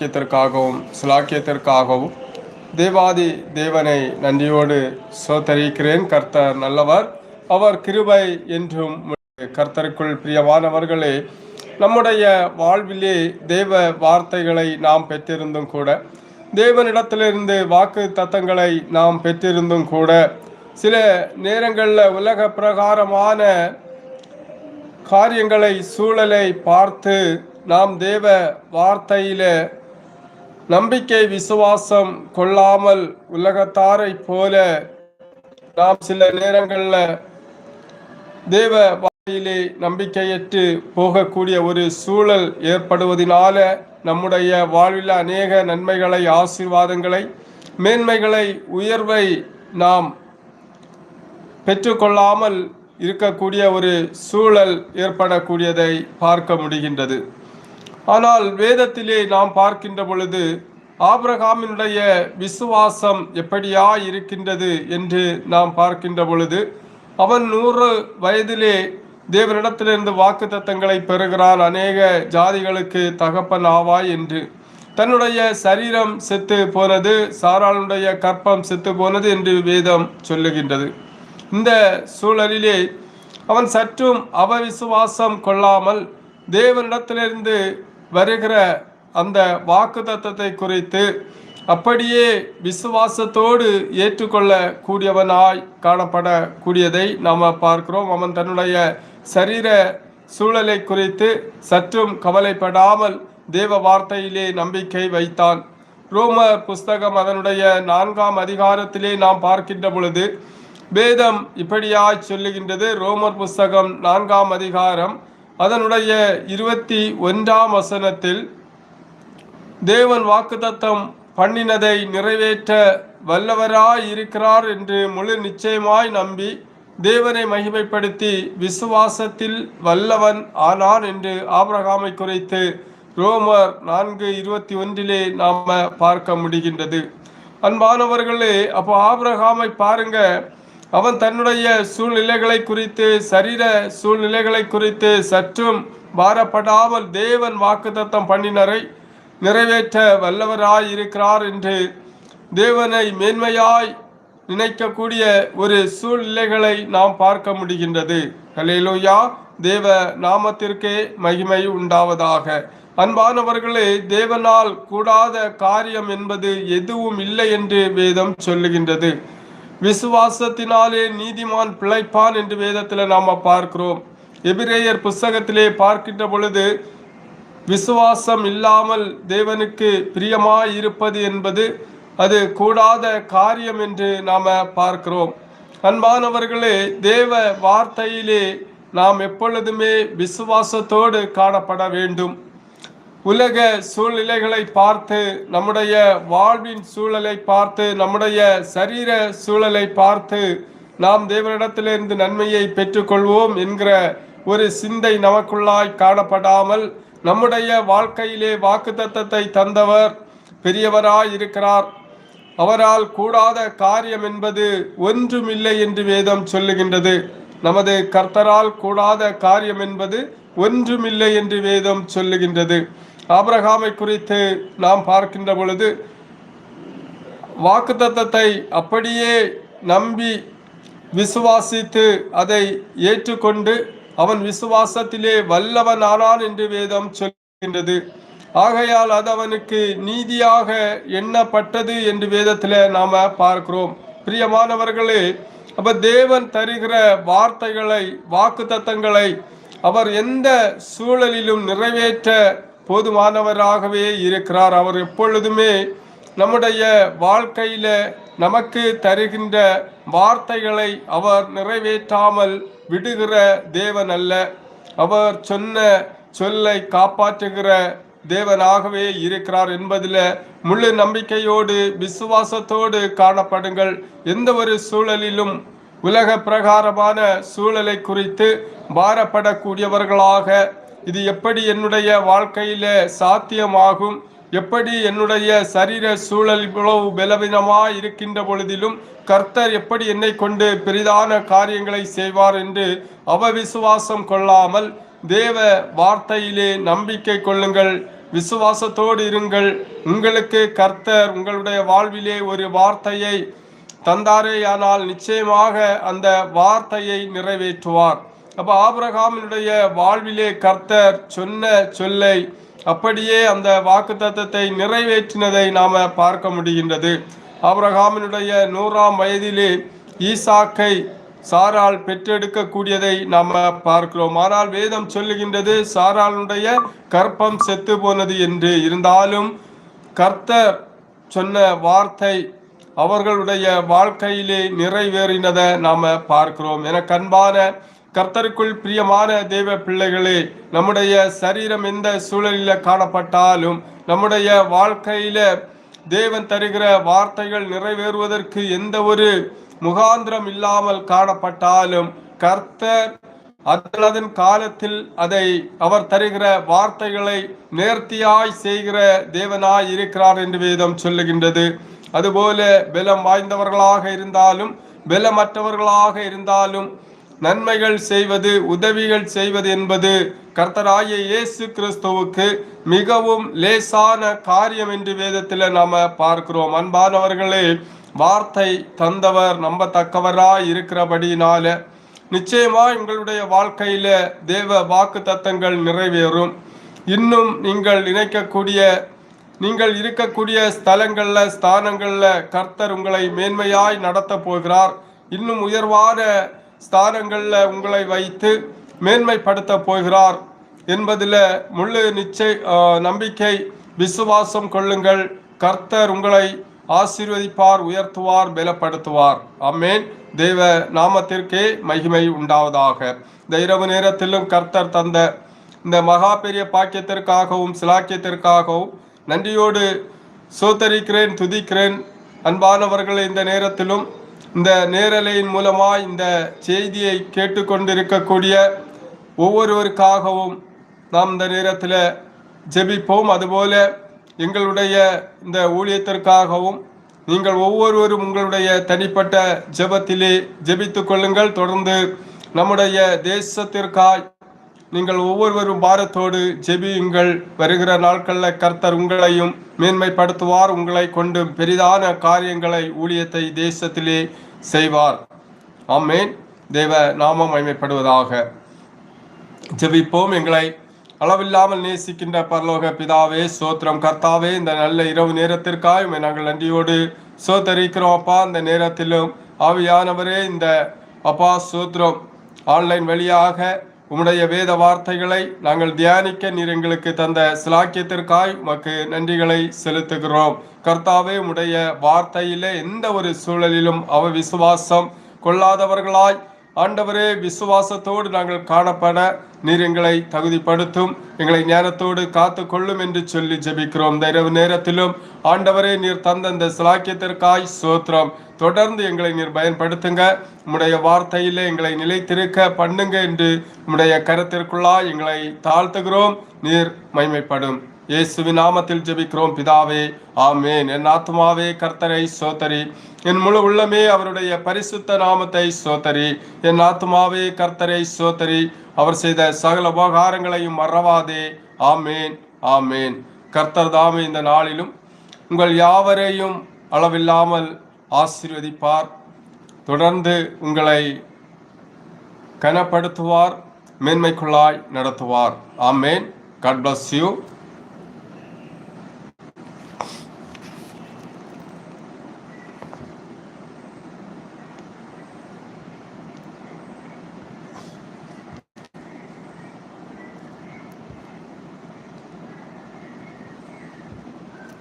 பாக்கியத்திற்காகவும் சிலாக்கியத்திற்காகவும் தேவாதி தேவனை நன்றியோடு சோதரிக்கிறேன் கர்த்தர் நல்லவர். அவர் கிருபை என்றும் கர்த்தருக்குள் பிரியமானவர்களே நம்முடைய வாழ்விலே தேவ வார்த்தைகளை நாம் பெற்றிருந்தும் கூட தேவனிடத்திலிருந்து வாக்கு தத்தங்களை நாம் பெற்றிருந்தும் கூட சில நேரங்களில் உலக பிரகாரமான காரியங்களை சூழலை பார்த்து நாம் தேவ வார்த்தையில நம்பிக்கை விசுவாசம் கொள்ளாமல் உலகத்தாரை போல நாம் சில நேரங்களில் தேவ வாயிலே நம்பிக்கையற்று போகக்கூடிய ஒரு சூழல் ஏற்படுவதனால நம்முடைய வாழ்வில் அநேக நன்மைகளை ஆசீர்வாதங்களை மேன்மைகளை உயர்வை நாம் பெற்றுக்கொள்ளாமல் இருக்கக்கூடிய ஒரு சூழல் ஏற்படக்கூடியதை பார்க்க முடிகின்றது. ஆனால் வேதத்திலே நாம் பார்க்கின்ற பொழுது ஆபிரகாமினுடைய விசுவாசம் எப்படியா இருக்கின்றது என்று நாம் பார்க்கின்ற பொழுது அவன் நூறு வயதிலே தேவனிடத்திலிருந்து வாக்கு தத்தங்களை பெறுகிறான் அநேக ஜாதிகளுக்கு தகப்பன் ஆவாய் என்று. தன்னுடைய சரீரம் செத்து போனது சாராளுடைய கற்பம் செத்து போனது என்று வேதம் சொல்லுகின்றது. இந்த சூழலிலே அவன் சற்றும் அவவிசுவாசம் கொள்ளாமல் தேவனிடத்திலிருந்து வருகிற அந்த வாக்கு தத்தத்தை குறித்து அப்படியே விசுவாசத்தோடு ஏற்றுக்கொள்ளக்கூடியவனாய் காணப்படக்கூடியதை நாம் பார்க்கிறோம். அவன் தன்னுடைய சரீர சூழலை குறித்து சற்றும் கவலைப்படாமல் தேவ வார்த்தையிலே நம்பிக்கை வைத்தான். ரோமர் புஸ்தகம் அதனுடைய நான்காம் அதிகாரத்திலே நாம் பார்க்கின்ற பொழுது வேதம் இப்படியாய் சொல்லுகின்றது. ரோமர் புஸ்தகம் நான்காம் அதிகாரம் அதனுடைய இருபத்தி ஒன்றாம் வசனத்தில் தேவன் வாக்குத்தத்தம் பண்ணினதை நிறைவேற்ற வல்லவராய் இருக்கிறார் என்று முழு நிச்சயமாய் நம்பி தேவனை மகிமைப்படுத்தி விசுவாசத்தில் வல்லவன் ஆனான் என்று ஆபிரகாமை குறைத்து ரோமர் நான்கு இருபத்தி ஒன்றிலே நாம் பார்க்க முடிகின்றது. அன்பானவர்களே அப்போ ஆபிரகாமை பாருங்க. அவன் தன்னுடைய சூழ்நிலைகளை குறித்து சரீர சூழ்நிலைகளை குறித்து சற்றும் பாரப்படாமல் தேவன் வாக்குத்தத்தம் பண்ணினரை நிறைவேற்ற வல்லவராய் இருக்கிறார் என்று தேவனை மேன்மையாய் நினைக்கக்கூடிய ஒரு சூழ்நிலைகளை நாம் பார்க்க முடிகின்றது. ஹalleluya. தேவ நாமத்திற்கே மகிமை உண்டாவதாக. அன்பானவர்களே தேவனால் கூடாத காரியம் என்பது எதுவும் இல்லை என்று வேதம் சொல்லுகின்றது. விசுவாசத்தினாலே நீதிமான் பிழைப்பான் என்று வேதத்தில் நாம் பார்க்கிறோம். எபிரேயர் புஸ்தகத்திலே பார்க்கின்ற பொழுது விசுவாசம் இல்லாமல் தேவனுக்கு பிரியமாய் இருப்பது என்பது அது கூடாத காரியம் என்று நாம் பார்க்கிறோம். அன்பானவர்களே தேவ வார்த்தையிலே நாம் எப்பொழுதுமே விசுவாசத்தோடு காணப்பட வேண்டும். உலக சூழ்நிலைகளை பார்த்து நம்முடைய வாழ்வின் சூழலை பார்த்து நம்முடைய சரீர சூழலை பார்த்து நாம் தேவனிடத்திலிருந்து நன்மையை பெற்றுக்கொள்வோம் என்கிற ஒரு சிந்தை நமக்குள்ளாய் காணப்படாமல் நம்முடைய வாழ்க்கையிலே வாக்குத்தத்தத்தை தந்தவர் பெரியவராய் இருக்கிறார். அவரால் கூடாத காரியம் என்பது ஒன்றுமில்லை என்று வேதம் சொல்லுகின்றது. நமது கர்த்தரால் கூடாத காரியம் என்பது ஒன்றுமில்லை என்று வேதம் சொல்லுகின்றது. ஆபிரகாமை குறித்து நாம் பார்க்கின்ற பொழுது வாக்குத்தத்தத்தை அப்படியே நம்பி விசுவாசித்து அதை ஏற்றுக்கொண்டு அவன் விசுவாசத்திலே வல்லவன் ஆனான் என்று வேதம் சொல்கின்றது. ஆகையால் அது அவனுக்கு நீதியாக எண்ணப்பட்டது என்று வேதத்தில் நாம் பார்க்கிறோம். பிரியமானவர்களே அப்ப தேவன் தருகிற வார்த்தைகளை வாக்குத்தத்தங்களை அவர் எந்த சூழலிலும் நிறைவேற்ற போதுமானவராகவே இருக்கிறார். அவர் எப்பொழுதுமே நம்முடைய வாழ்க்கையில நமக்கு தருகின்ற வார்த்தைகளை அவர் நிறைவேற்றாமல் விடுகிற தேவன் அல்ல. அவர் சொன்ன சொல்லை காப்பாற்றுகிற தேவனாகவே இருக்கிறார் என்பதில் முழு நம்பிக்கையோடு விசுவாசத்தோடு காணப்படுங்கள். எந்த ஒரு சூழலிலும் உலக பிரகாரமான சூழலை குறித்து பாரப்படக்கூடியவர்களாக இது எப்படி என்னுடைய வாழ்க்கையில சாத்தியமாகும்? எப்படி என்னுடைய சரீர சூழல் இவ்வளவு பலவீனமாய் இருக்கின்ற பொழுதிலும் கர்த்தர் எப்படி என்னை கொண்டு பெரிதான காரியங்களை செய்வார் என்று அவவிசுவாசம் கொள்ளாமல் தேவ வார்த்தையிலே நம்பிக்கை கொள்ளுங்கள். விசுவாசத்தோடு இருங்கள். உங்களுக்கு கர்த்தர் உங்களுடைய வாழ்விலே ஒரு வார்த்தையை தந்தாரேயானால் நிச்சயமாக அந்த வார்த்தையை நிறைவேற்றுவார். அப்போ ஆபிரகாமினுடைய வாழ்விலே கர்த்தர் சொன்ன சொல்லை அப்படியே அந்த வாக்குத்தத்தத்தை நிறைவேற்றினதை நாம் பார்க்க முடிகின்றது. ஆபிரகாமினுடைய நூறாம் வயதிலே ஈசாக்கை சாரால் பெற்றெடுக்கக்கூடியதை நாம் பார்க்கிறோம். ஆனால் வேதம் சொல்லுகின்றது சாராளுடைய கற்பம் செத்து போனது என்று. இருந்தாலும் கர்த்தர் சொன்ன வார்த்தை அவர்களுடைய வாழ்க்கையிலே நிறைவேறினதை நாம் பார்க்கிறோம். என கண்பான கர்த்தருக்குள் பிரியமான தெய்வ பிள்ளைகளே நம்முடைய சரீரம் எந்த சூழலில் காணப்பட்டாலும் நம்முடைய வாழ்க்கையில தேவன் தருகிற வார்த்தைகள் நிறைவேறுவதற்கு எந்த ஒரு முகாந்திரம் இல்லாமல் காணப்பட்டாலும் கர்த்தர் அதன் காலத்தில் அதை அவர் தருகிற வார்த்தைகளை நேர்த்தியாய் செய்கிற தேவனாய் இருக்கிறார் என்று வேதம் சொல்லுகின்றது. அதுபோல பலம் வாய்ந்தவர்களாக இருந்தாலும் பலமற்றவர்களாக இருந்தாலும் நன்மைகள் செய்வது உதவிகள் செய்வது என்பது கர்த்தராய இயேசு கிறிஸ்துவுக்கு மிகவும் லேசான காரியம் என்று வேதத்தில் நாம பார்க்கிறோம். அன்பானவர்களே வார்த்தை தந்தவர் நம்பத்தக்கவராய் இருக்கிறபடினால நிச்சயமா உங்களுடைய வாழ்க்கையில தேவ வாக்கு தத்தங்கள் நிறைவேறும். இன்னும் நீங்கள் நினைக்கக்கூடிய நீங்கள் இருக்கக்கூடிய ஸ்தலங்கள்ல ஸ்தானங்கள்ல கர்த்தர் உங்களை மேன்மையாய் நடத்த போகிறார். இன்னும் உயர்வான ஸ்தானங்களில் உங்களை வைத்து மேன்மைப்படுத்த போகிறார் என்பதில் முழு நிச்சய நம்பிக்கை விசுவாசம் கொள்ளுங்கள். கர்த்தர் உங்களை ஆசீர்வதிப்பார் உயர்த்துவார் பலப்படுத்துவார். அம்மேன் தெய்வ நாமத்திற்கே மகிமை உண்டாவதாக. இந்த இரவு நேரத்திலும் கர்த்தர் தந்த இந்த மகா பெரிய பாக்கியத்திற்காகவும் சிலாக்கியத்திற்காகவும் நன்றியோடு சோத்தரிக்கிறேன் துதிக்கிறேன். அன்பானவர்களை இந்த நேரத்திலும் இந்த நேரலையின் மூலமாக இந்த செய்தியை கேட்டுக்கொண்டிருக்கக்கூடிய ஒவ்வொருவருக்காகவும் நாம் இந்த நேரத்தில் ஜெபிப்போம். அதுபோல எங்களுடைய இந்த ஊழியத்திற்காகவும் நீங்கள் ஒவ்வொருவரும் உங்களுடைய தனிப்பட்ட ஜெபத்திலே ஜெபித்து கொள்ளுங்கள். தொடர்ந்து நம்முடைய தேசத்திற்காய் நீங்கள் ஒவ்வொருவரும் பாரத்தோடு ஜெபியுங்கள். வருகிற நாட்களில் கர்த்தர் உங்களையும் மேன்மைப்படுத்துவார். உங்களை கொண்டு பெரிதான காரியங்களை ஊழியத்தை தேசத்திலே செய்வார். ஆமேன். தேவ நாமம் மைமைப்படுவதாக ஜெபிப்போம். எங்களை அளவில்லாமல் நேசிக்கின்ற பரலோக பிதாவே சோத்திரம் கர்த்தாவே இந்த நல்ல இரவு நேரத்திற்காக நாங்கள் நன்றியோடு சோத்தரிக்கிறோம் அப்பா இந்த நேரத்திலும் ஆவியானவரே இந்த அப்பா சோத்திரம் ஆன்லைன் வழியாக உம்முடைய வேத வார்த்தைகளை நாங்கள் தியானிக்க நீர் எங்களுக்கு தந்த சிலாக்கியத்திற்காய் உமக்கு நன்றிகளை செலுத்துகிறோம். கர்த்தாவே உம்முடைய வார்த்தையிலே எந்த ஒரு சூழலிலும் அவ விசுவாசம் கொள்ளாதவர்களாய் ஆண்டவரே விசுவாசத்தோடு நாங்கள் காணப்பட நீர் எங்களை தகுதிப்படுத்தும். எங்களை ஞானத்தோடு காத்து கொள்ளும் என்று சொல்லி ஜெபிக்கிறோம். இந்த இரவு நேரத்திலும் ஆண்டவரே நீர் தந்த இந்த சிலாக்கியத்திற்காய் சோத்திரம் தொடர்ந்து எங்களை நீர் பயன்படுத்துங்க. உம்முடைய வார்த்தையிலே எங்களை நிலைத்திருக்க பண்ணுங்க என்று உம்முடைய கருத்திற்குள்ளாய் எங்களை தாழ்த்துகிறோம். நீர் மைமைப்படும் இயேசுவின் நாமத்தில் ஜெபிக்கிறோம் பிதாவே. ஆமேன். என் ஆத்மாவே கர்த்தரை சோதரி. என் முழு உள்ளமே அவருடைய பரிசுத்த நாமத்தை சோதரி. என் ஆத்மாவே கர்த்தரை சோதரி. அவர் செய்த சகல உபகாரங்களையும் மறவாதே. ஆமேன். ஆமேன். கர்த்தர் தாமே இந்த நாளிலும் உங்கள் யாவரையும் அளவில்லாமல் ஆசீர்வதிப்பார். தொடர்ந்து உங்களை கனப்படுத்துவார் மேன்மைக்குள்ளாய் நடத்துவார். ஆமேன். God bless you